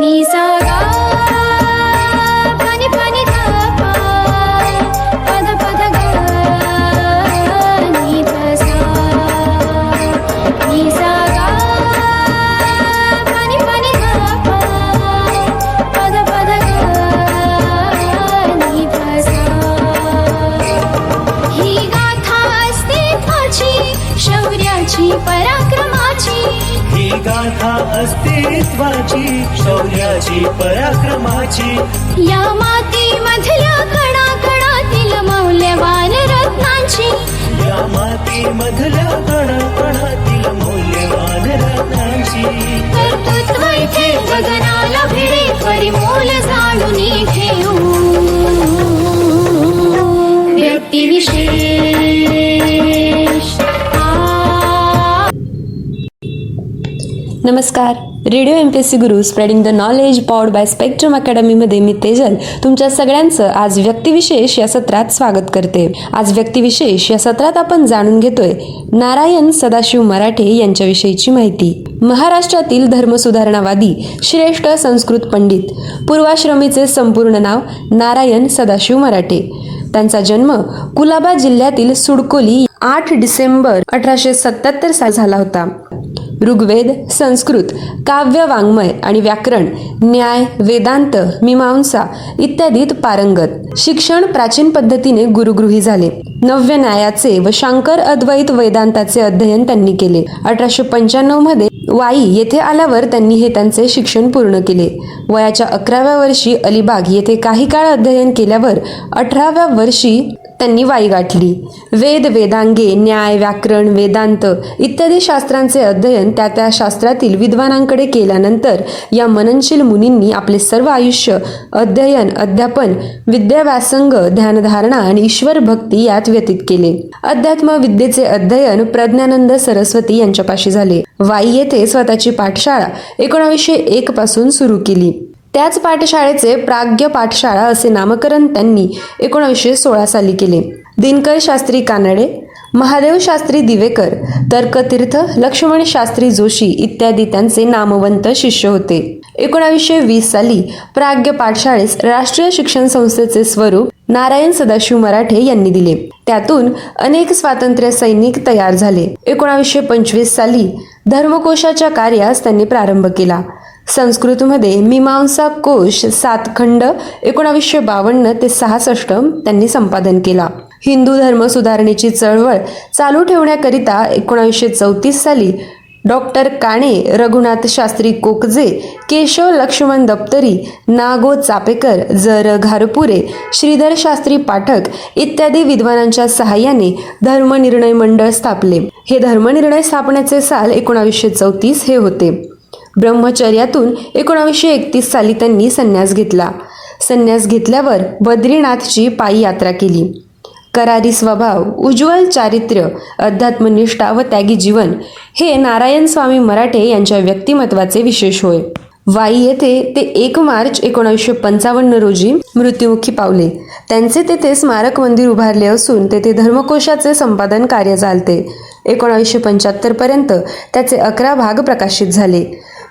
नि पराक्रमाची या मातीमधल्या कणा कणातील मौल्यवान रत्नांची. या माती मधल्या नमस्कार. Radio M P S C Guru spreading the knowledge powered by Spectrum अकॅडमीमध्ये मी तेजल तुमच्या सगळ्यांचं आज व्यक्तिविशेष या सत्रात स्वागत करते. आज व्यक्तिविशेष या सत्रात आपण जाणून घेतोय नारायण सदाशिव मराठे यांच्याविषयीची माहिती. महाराष्ट्रातील धर्मसुधारणावादी श्रेष्ठ संस्कृत पंडित पूर्वाश्रमीचे संपूर्ण नाव नारायण सदाशिव मराठे. त्यांचा जन्म कुलाबा जिल्ह्यातील सुडकोली आठ डिसेंबर अठराशे सत्याहत्तर साली झाला होता. ऋग्वेद संस्कृत काव्य वाङ्मय आणि व्याकरण न्याय वेदांत मीमांसा इत्यादीत पारंगत. शिक्षण प्राचीन पद्धतीने गुरुगृही झाले. नव्य न्यायाचे व शांकर अद्वैत वेदांताचे अध्ययन त्यांनी केले. अठराशे पंच्याण्णवमध्ये वाई येथे आल्यावर त्यांनी हे त्यांचे शिक्षण पूर्ण केले. वयाच्या अकराव्या वर्षी अलिबाग येथे काही काळ अध्ययन केल्यावर अठराव्या वर्षी त्यांनी वाई गाठली. वेद वेदांगे न्याय व्याकरण वेदांत इत्यादी शास्त्रांचे अध्ययन त्या त्या शास्त्रातील विद्वानांकडे केल्यानंतर या मननशील मुनींनी आपले सर्व आयुष्य अध्ययन अध्यापन विद्याव्यासंग ध्यानधारणा आणि ईश्वर भक्ती यात व्यतीत केले. अध्यात्म विद्येचे अध्ययन प्रज्ञानंद सरस्वती यांच्यापाशी झाले. वाई येथे स्वतःची पाठशाळा एकोणावीसशे एक पासून सुरू केली. त्याच पाठशाळेचे प्राग्य पाठशाळा असे नामकरण त्यांनी एकोणीसशे सोळा साली केले. दिनकर शास्त्री कानडे महादेव शास्त्री दिवेकर तर्कतीर्थ लक्ष्मण शास्त्री जोशी इत्यादी त्यांचे नामवंत शिष्य होते. एकोणावीसशे वीस साली प्राग्य पाठशाळेस राष्ट्रीय शिक्षण संस्थेचे स्वरूप नारायण सदाशिव मराठे यांनी दिले. त्यातून अनेक स्वातंत्र्य सैनिक तयार झाले. एकोणावीसशे पंचवीस साली धर्मकोशाच्या कार्यास त्यांनी प्रारंभ केला. संस्कृतमध्ये मीमांसा कोश सात खंड एकोणावीसशे बावन्न ते सहासष्ट त्यांनी संपादन केला. हिंदू धर्म सुधारणेची चळवळ चालू ठेवण्याकरिता एकोणावीसशे चौतीस साली डॉक्टर काणे रघुनाथ शास्त्री कोकजे केशव लक्ष्मण दप्तरी नागो चापेकर जर घारपुरे श्रीधर शास्त्री पाठक इत्यादी विद्वानांच्या सहाय्याने धर्मनिर्णय मंडळ स्थापले. हे धर्मनिर्णय स्थापण्याचे साल एकोणावीसशे चौतीस हे होते. ब्रह्मचर्यातून एकोणावीसशे एकतीस साली त्यांनी संन्यास घेतला. संन्यास घेतल्यावर बद्रीनाथची पायी यात्रा केली. करारी स्वभाव उज्ज्वल चारित्र्य अध्यात्मनिष्ठा व त्यागी जीवन हे नारायण स्वामी मराठे यांच्या व्यक्तिमत्वाचे विशेष होय. वाई येथे ते एक मार्च एकोणावीसशे पंचावन्न रोजी मृत्युमुखी पावले. त्यांचे तेथे स्मारक मंदिर उभारले असून तेथे धर्मकोशाचे संपादन कार्य चालते. एकोणावीसशे पंच्याहत्तरपर्यंत त्याचे अकरा भाग प्रकाशित झाले.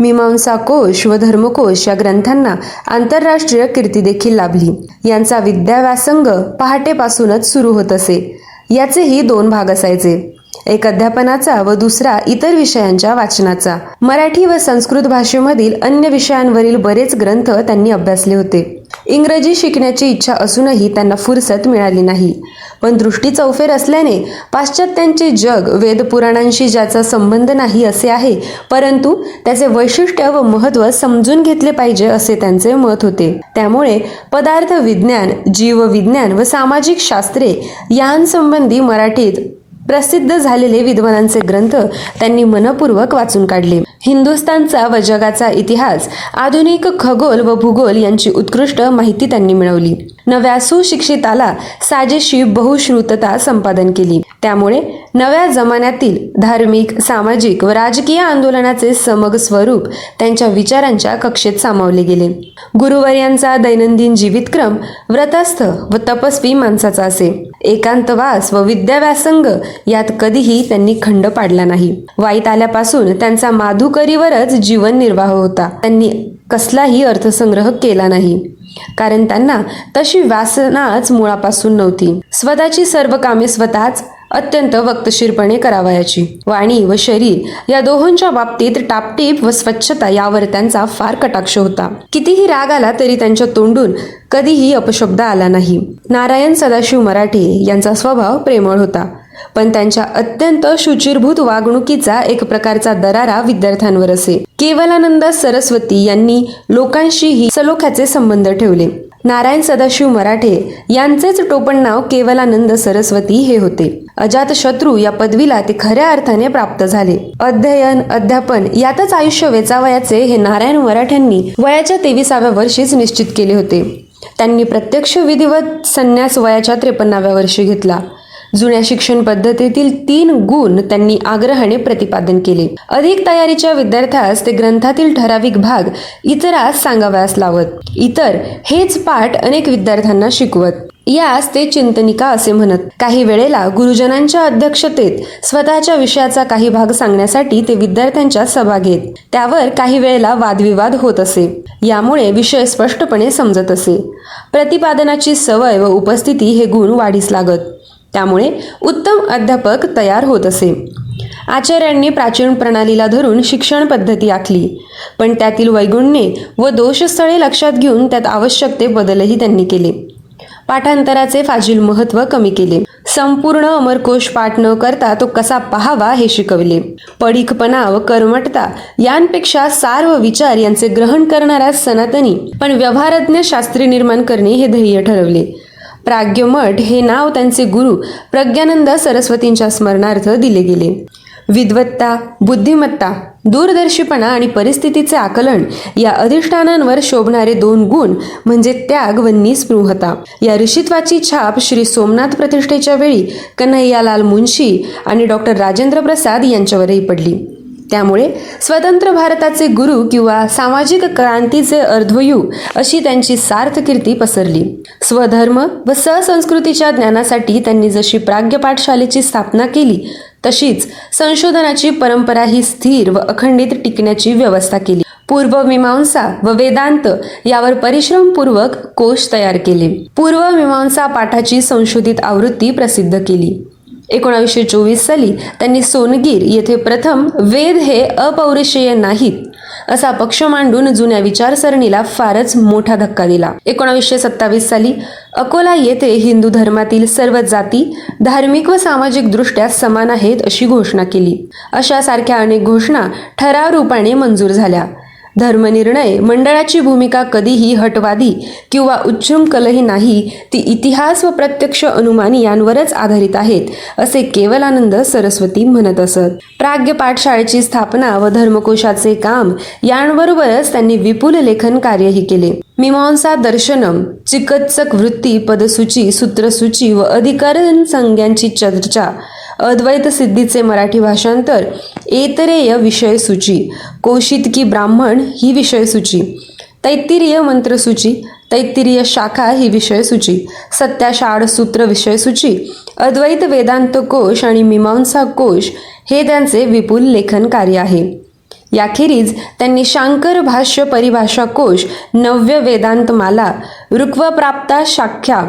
मीमांसा कोश व धर्मकोश या ग्रंथांना आंतरराष्ट्रीय कीर्ती देखील लाभली. यांचा विद्याव्यासंग पहाटेपासूनच सुरू होत असे. याचेही दोन भाग असायचे. एक अध्यापनाचा व दुसरा इतर विषयांच्या वाचनाचा. मराठी व संस्कृत भाषेमधील अन्य विषयांवरील बरेच ग्रंथ त्यांनी अभ्यासले होते. इंग्रजी शिकण्याची इच्छा असूनही त्यांना फुरसत मिळाली नाही. पण दृष्टी चौफेर असल्याने पाश्चात्यांचे जग वेदपुराणांशी ज्याचा संबंध नाही असे आहे परंतु त्याचे वैशिष्ट्य व महत्त्व समजून घेतले पाहिजे असे त्यांचे मत होते. त्यामुळे पदार्थ विज्ञान जीवविज्ञान व सामाजिक शास्त्रे यांसंबंधी मराठीत प्रसिद्ध झालेले विद्वानांचे ग्रंथ त्यांनी मनपूर्वक वाचून काढले. हिंदुस्थानचा व जगाचा इतिहास आधुनिक खगोल व भूगोल यांची उत्कृष्ट माहिती त्यांनी मिळवली. नव्या सुशिक्षिताला साजेशी बहुश्रुतता संपादन केली. त्यामुळे नव्या जमान्यातील धार्मिक सामाजिक व राजकीय आंदोलनाचे समग स्वरूप त्यांच्या विचारांच्या कक्षेत सामावले गेले. गुरुवर्यांचा दैनंदिन जीवितक्रम व्रतस्थ व तपस्वी माणसाचा असे. एकांतवास व विद्याव्यासंग यात कधीही त्यांनी खंड पाडला नाही. वाईट आल्यापासून त्यांचा माधुकरीवरच जीवन निर्वाह होता. त्यांनी कसलाही अर्थसंग्रह केला नाही. कारण त्यांना तशी वासनाच मुळापासून नव्हती. स्वतःची सर्व कामे स्वतःच अत्यंत वक्तशीरपणे करावयाची. वाणी व शरीर या दोहोंच्या बाबतीत टापटीप व स्वच्छता यावर त्यांचा फार कटाक्ष होता. कितीही राग आला तरी त्यांच्या तोंडून कधीही अपशब्द आला नाही. नारायण सदाशिव मराठे यांचा स्वभाव प्रेमळ होता. पण त्यांच्या अत्यंत शुचिरभूत वागणुकीचा एक प्रकारचा दरारा विद्यार्थ्यांवर असे. केवलानंद सरस्वती यांनी लोकांशीही सलोख्याचे संबंध ठेवले. नारायण सदाशिव मराठे यांचेच टोपण नाव केवलानंद सरस्वती हे होते. अजात शत्रू या पदवीला ते खऱ्या अर्थाने प्राप्त झाले. अध्ययन अध्यापन यातच आयुष्य वेचावयाचे हे नारायण मराठ्यांनी वयाच्या तेविसाव्या वर्षीच निश्चित केले होते. त्यांनी प्रत्यक्ष विधिवत संन्यास वयाच्या त्रेपन्नाव्या वर्षी घेतला. जुन्या शिक्षण पद्धतीतील तीन गुण त्यांनी आग्रहाने प्रतिपादन केले. अधिक तयारीच्या विद्यार्थ्यास ते ग्रंथातील ठराविक भाग इतरास सांगावयास लावत. इतर हेच पाठ अनेक विद्यार्थ्यांना शिकवत. यास ते चिंतनिका असे म्हणत. काही वेळेला गुरुजनांच्या अध्यक्षतेत स्वतःच्या विषयाचा काही भाग सांगण्यासाठी ते विद्यार्थ्यांच्या सभा घेत. त्यावर काही वेळेला वादविवाद होत असे. यामुळे विषय स्पष्टपणे समजत असे. प्रतिपादनाची सवय व उपस्थिती हे गुण वाढीस लागत. त्यामुळे उत्तम अध्यापक तयार होत असे. आचार्यांनी प्राचीन प्रणालीला धरून शिक्षण पद्धती आखली. पण त्यातील वैगुण्ये व दोषस्थळे लक्षात घेऊन त्यात आवश्यक ते बदलही त्यांनी केले. पाठांतराचे फाजील महत्त्व कमी केले. संपूर्ण अमरकोश पाठ न करता तो कसा पहावा हे शिकवले. पडीकपणा व कर्मठता यांपेक्षा सार व विचार यांचे ग्रहण करणाऱ्या सनातनी पण व्यवहारज्ञ शास्त्री निर्माण करणे हे ध्येय ठरवले. प्राज्ञमठ हे नाव त्यांचे गुरु प्रज्ञानंद सरस्वतींच्या स्मरणार्थ दिले गेले. विद्वत्ता बुद्धिमत्ता दूरदर्शीपणा आणि परिस्थितीचे आकलन या अधिष्ठानांवर शोभणारे दोन गुण म्हणजे त्याग व निस्पृहता. या ऋषित्वाची छाप श्री सोमनाथ प्रतिष्ठेच्या वेळी कन्हैयालाल मुंशी आणि डॉक्टर राजेंद्र प्रसाद यांच्यावरही पडली. त्यामुळे स्वतंत्र भारताचे गुरु किंवा सामाजिक क्रांतीचे अर्ध्वयुग अशी त्यांची सार्थ कीर्ती पसरली. स्वधर्म व सहसंस्कृतीच्या ज्ञानासाठी त्यांनी जशी प्राग्य पाठशालेची स्थापना केली तशीच संशोधनाची परंपरा ही स्थिर व अखंडित टिकण्याची व्यवस्था केली. पूर्वमीमांसा व वेदांत यावर परिश्रमपूर्वक कोश तयार केले. पूर्वमीमांसा पाठाची संशोधित आवृत्ती प्रसिद्ध केली. एकोणावीसशे चोवीस साली त्यांनी सोनगीर येथे प्रथम वेद हे अपौरुषेय नाहीत असा पक्ष मांडून जुन्या विचारसरणीला फारच मोठा धक्का दिला. एकोणावीसशे सत्तावीस साली अकोला येथे हिंदू धर्मातील सर्व जाती धार्मिक व सामाजिक दृष्ट्या समान आहेत अशी घोषणा केली. अशा सारख्या अनेक घोषणा ठराव रूपाने मंजूर झाल्या. धर्मनिर्णय मंडळाची भूमिका कधीही हटवादी किंवा उच्चृंखलही नाही ती इतिहास व प्रत्यक्ष अनुमान यांवरच आधारित आहेत असे केवलानंद सरस्वती म्हणत असत. प्राग्य पाठशाळेची स्थापना व धर्मकोशाचे काम यांबरोबरच त्यांनी विपुल लेखन कार्यही केले. मीमांसा दर्शनम चिकित्सक वृत्ती पदसूची सूत्रसूची व अधिकरण संज्ञांची चर्चा अद्वैत सिद्धीचे मराठी भाषांतर एतरेय विषय सूची कौशितकी ब्राह्मण ही विषय सूची तैत्तिरीय मंत्रसूची तैत्तिरीय शाखा ही विषय सूची सत्याषाढ सूत्र विषय सूची अद्वैत वेदांत कोश आणि मीमांसा कोश हे त्यांचे विपुल लेखन कार्य आहे. याखेरीज त्यांनी शांकर भाष्य परिभाषा कोश नव्य वेदांत माला ऋक्वप्राप्ता शाख्या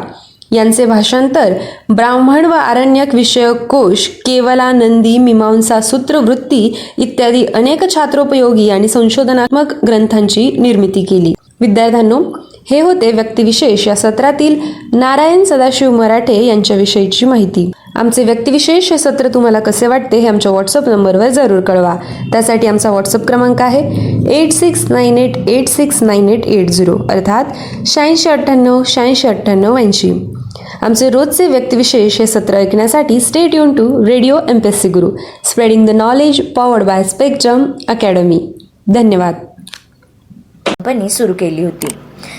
यांचे भाषांतर ब्राह्मण व आरण्यक विषयक कोश केवलानंदी मीमांसा सूत्रवृत्ती इत्यादी अनेक छात्रोपयोगी आणि संशोधनात्मक ग्रंथांची निर्मिती केली. विद्यार्थ्यांनो हे होते व्यक्तिविशेष या सत्रातील नारायण सदाशिव मराठे यांच्याविषयीची माहिती. आमचे व्यक्तिविशेष हे सत्र तुम्हाला कसे वाटते हे आमच्या व्हॉट्सअप नंबरवर जरूर कळवा. त्यासाठी आमचा व्हॉट्सअप क्रमांक आहे eight six nine eight eight six nine eight eight zero अर्थात शहाऐंशी अठ्ठ्याण्णव शहाऐंशी अठ्ठ्याण्णव ऐंशी. आमचे रोजचे व्यक्तिविशेष हे सत्र ऐकण्यासाठी stay युन to radio M P S C guru spreading the knowledge powered by spectrum academy धन्यवाद. कंपनी सुरू केली होती.